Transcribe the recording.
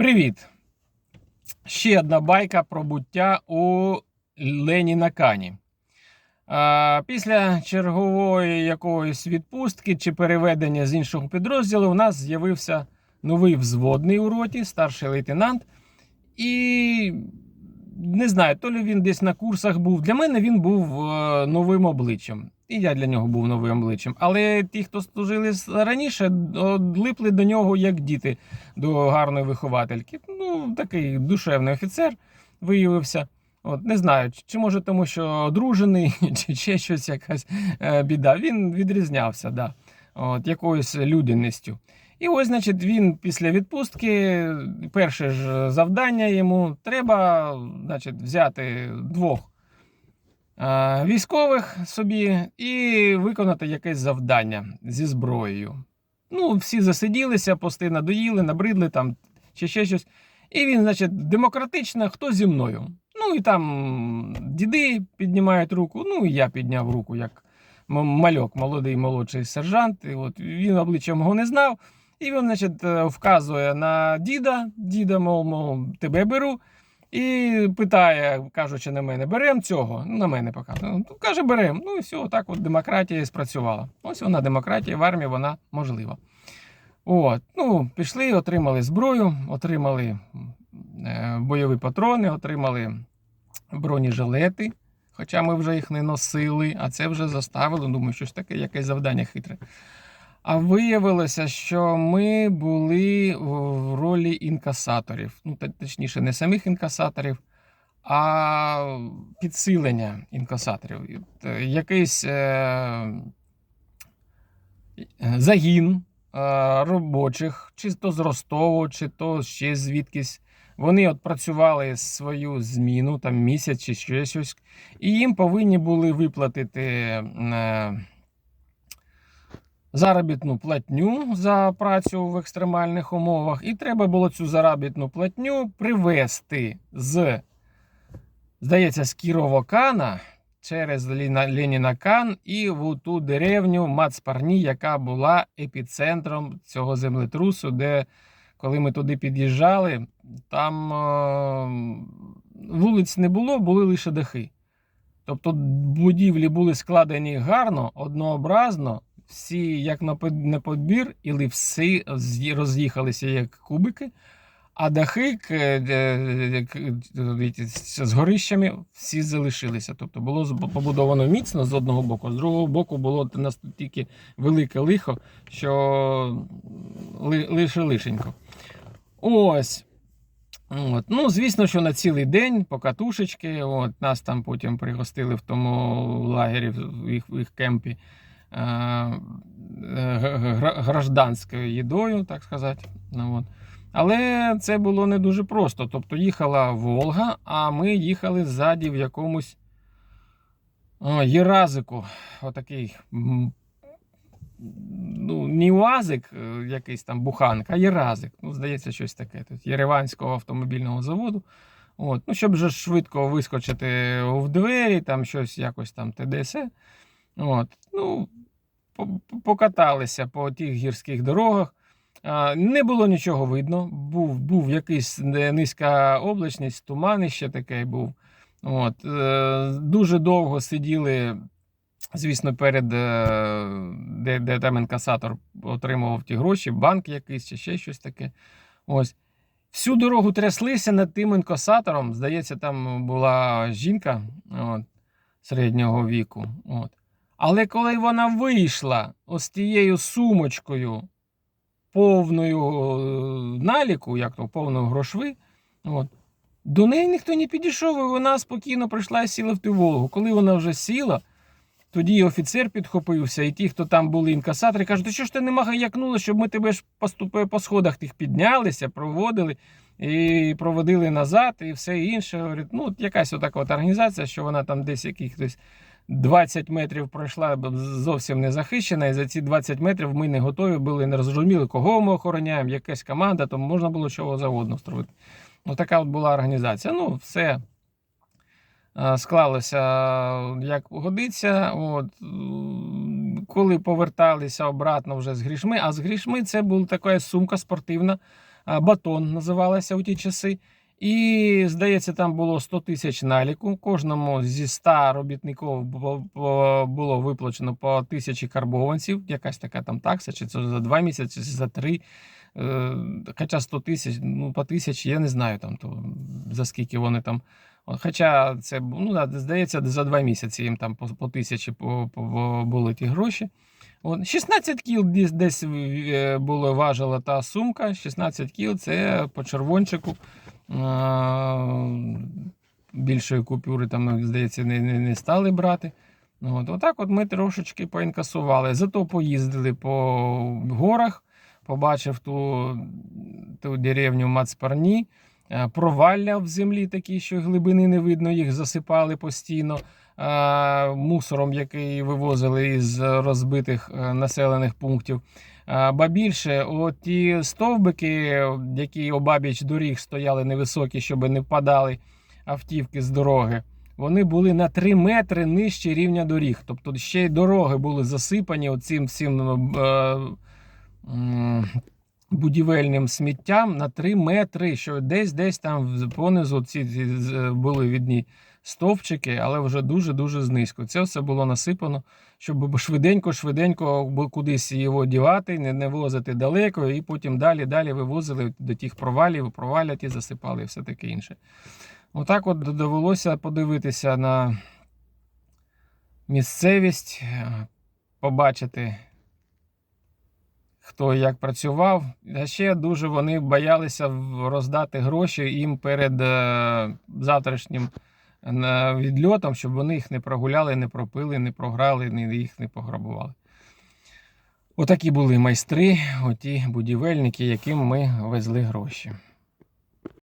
Привіт! Ще одна байка про буття у Лені на Кані. Після чергової якоїсь відпустки чи переведення з іншого підрозділу у нас з'явився новий взводний у роті, старший лейтенант. І не знаю, то ли він десь на курсах був. Для мене він був е, новим обличчям. І я для нього був новим обличчям. Але ті, хто служили раніше, липли до нього як діти до гарної виховательки. Ну, такий душевний офіцер виявився. От, не знаю, чи може тому, що одружений, чи ще щось якась е, біда. Він відрізнявся, да, от, якоюсь людяністю. І ось, значить, він після відпустки, перше ж завдання йому треба, значить, взяти двох військових собі і виконати якесь завдання зі зброєю. Ну, всі засиділися, пости надоїли, набридли там чи ще щось. І він, значить, демократично, хто зі мною. Ну і там діди піднімають руку, ну і я підняв руку, як мальок, молодий молодший сержант. І от він обличчя мого не знав. І він, значить, е, вказує на діда, діда, мов, мов, тебе беру. І питає, кажучи на мене, берем цього. Ну, на мене показує. Ну, каже, берем. Ну і все, так от демократія спрацювала. Ось вона демократія в армії, вона можлива. От, ну, пішли, отримали зброю, отримали е, бойові патрони, отримали бронежилети, хоча ми вже їх не носили, а це вже заставило, думаю, щось таке, якесь завдання хитре. А виявилося, що ми були в ролі інкасаторів. Ну, точніше, не самих інкасаторів, а підсилення інкасаторів. Е, Якийсь е, загін е, робочих, чи то з Ростову, чи то ще звідкись. Вони от працювали свою зміну, там місяць чи щось, і їм повинні були виплатити заробітну платню за працю в екстремальних умовах. І треба було цю заробітну платню привезти з, здається, з Кіровокана через Ленінакан і в ту деревню Мацпарні, яка була епіцентром цього землетрусу, де коли ми туди під'їжджали, там е, вулиць не було, були лише дахи. Тобто будівлі були складені гарно, однообразно, всі як на подбір, і всі роз'їхалися як кубики, а дахи е, з горищами всі залишилися. Тобто було побудовано міцно з одного боку, з другого боку було настільки велике лихо, що лише лишенько. Ось. От. Ну, звісно, що на цілий день покатушечки. От, нас там потім пригостили в тому лагері, в їх, в їх кемпі гражданською їдою, так сказати. Ну, от. Але це було не дуже просто. Тобто їхала Волга, а ми їхали ззаді в якомусь Єразику. Отакий. Ну, не УАЗик, е, якийсь там буханка, а Єразик. Ну, здається, щось таке. Тут Єреванського автомобільного заводу. От. Ну, щоб же швидко вискочити в двері, там щось якось там ТДС. От. Ну, по- по- покаталися по тих гірських дорогах. Не було нічого видно. Був, був якийсь низька облачність, туман ще такий був. От. е, Дуже довго сиділи, звісно, перед е, де, де там інкасатор отримував ті гроші, банк якийсь чи ще щось таке. Ось. Всю дорогу тряслися над тим інкасатором. Здається, там була жінка от, середнього віку. От. Але коли вона вийшла ось тією сумочкою, повною е, наліку, як то повною грошви, от, до неї ніхто не підійшов, і вона спокійно прийшла і сіла в ту Волгу. Коли вона вже сіла, тоді офіцер підхопився, і ті, хто там були інкасатори, кажуть, ти що ж ти не магаякнула, щоб ми тебе ж по, сходах тих піднялися, проводили і проводили назад, і все інше. Говорить, ну, якась отака от організація, що вона там десь якихось 20 метрів пройшла зовсім не захищена, і за ці 20 метрів ми не готові були, не розуміли, кого ми охороняємо, якась команда, тому можна було чого завгодно створити. Ну, така от була організація. Ну, все склалося як годиться. От, коли поверталися обратно вже з грішми, а з грішми це була така сумка спортивна батон називалася у ті часи. І, здається, там було 100 тисяч наліку. Кожному зі 100 робітників бу- бу- було виплачено по тисячі карбованців. Якась така там такса, чи це за 2 місяці, чи за 3. Е, Хоча 100 тисяч, ну по тисячі, я не знаю там то, за скільки вони там. Хоча це ну, здається, за 2 місяці їм там по, по тисячі були ті гроші. От, 16 кіл десь, десь е, було важила та сумка. 16 кіл це по червончику. Е, Більшої купюри там, здається, не, не, не стали брати. От, отак от ми трошечки поінкасували. Зато поїздили по горах, побачив ту, ту деревню Мацпарні. Е, Провалля в землі такі, що глибини не видно, їх засипали постійно мусором, який вивозили із розбитих е, населених пунктів. Е, Ба більше, ті стовбики, які обабіч доріг стояли невисокі, щоб не впадали автівки з дороги, вони були на 3 метри нижче рівня доріг. Тобто ще й дороги були засипані оцим всім е, будівельним сміттям на 3 метри, що десь десь там понизу ці були відні стовпчики, але вже дуже-дуже знизько. Це все було насипано, щоб швиденько-швиденько кудись його дівати, не, возити далеко, і потім далі-далі вивозили до тих провалів, проваля ті засипали і все таке інше. Отак от довелося подивитися на місцевість, е, побачити, хто як працював. А ще дуже вони боялися роздати гроші їм перед е, завтрашнім відльотом, щоб вони їх не прогуляли, не пропили, не програли, не їх не пограбували. Отакі були майстри, оті будівельники, яким ми везли гроші.